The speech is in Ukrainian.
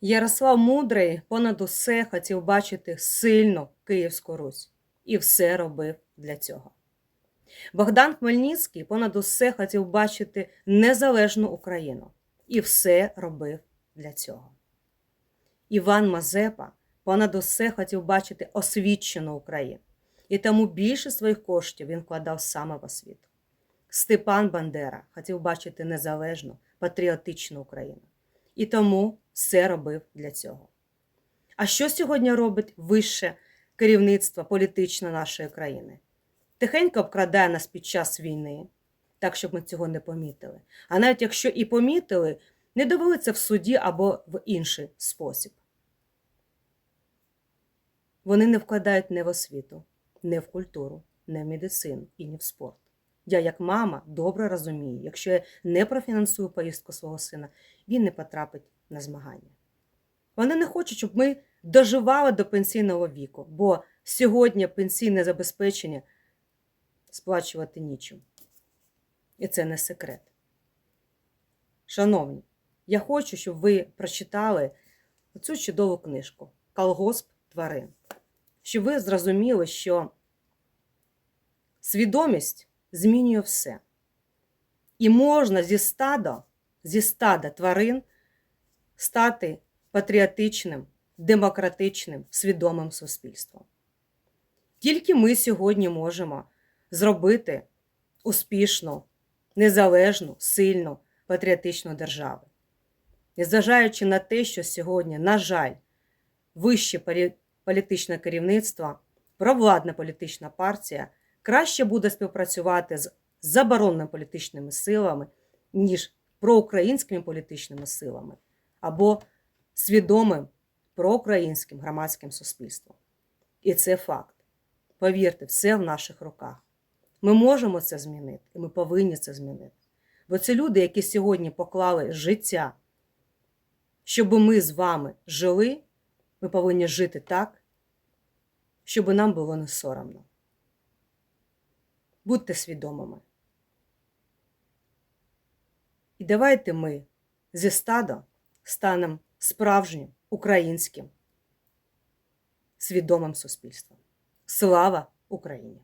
Ярослав Мудрий понад усе хотів бачити сильну Київську Русь і все робив для цього. Богдан Хмельницький понад усе хотів бачити незалежну Україну і все робив для цього. Іван Мазепа понад усе хотів бачити освічену Україну, і тому більше своїх коштів він вкладав саме в освіту. Степан Бандера хотів бачити незалежну, патріотичну Україну. І тому все робив для цього. А що сьогодні робить вище керівництво політичне нашої країни? Тихенько обкрадає нас під час війни, так, щоб ми цього не помітили. А навіть якщо і помітили, не довели це в суді або в інший спосіб. Вони не вкладають не в освіту, не в культуру, не в медицину і не в спорт. Я, як мама, добре розумію, якщо я не профінансую поїздку свого сина, він не потрапить на змагання. Вони не хочуть, щоб ми доживали до пенсійного віку, бо сьогодні пенсійне забезпечення сплачувати нічим. І це не секрет. Шановні, я хочу, щоб ви прочитали цю чудову книжку Колгосп тварин, щоб ви зрозуміли, що свідомість змінює все. І можна зі стада, зі стада тварин стати патріотичним, демократичним, свідомим суспільством. Тільки ми сьогодні можемо зробити успішну, незалежну, сильну, патріотичну державу. І зважаючи на те, що сьогодні, на жаль, вище політичне керівництво, провладна політична партія краще буде співпрацювати з заборонними політичними силами, ніж проукраїнськими політичними силами або свідомим проукраїнським громадським суспільством. І це факт. Повірте, все в наших руках. Ми можемо це змінити, і ми повинні це змінити. Бо це люди, які сьогодні поклали життя, щоб ми з вами жили, ми повинні жити так, щоб нам було не соромно. Будьте свідомими. І давайте ми зі стада станемо справжнім українським свідомим суспільством. Слава Україні!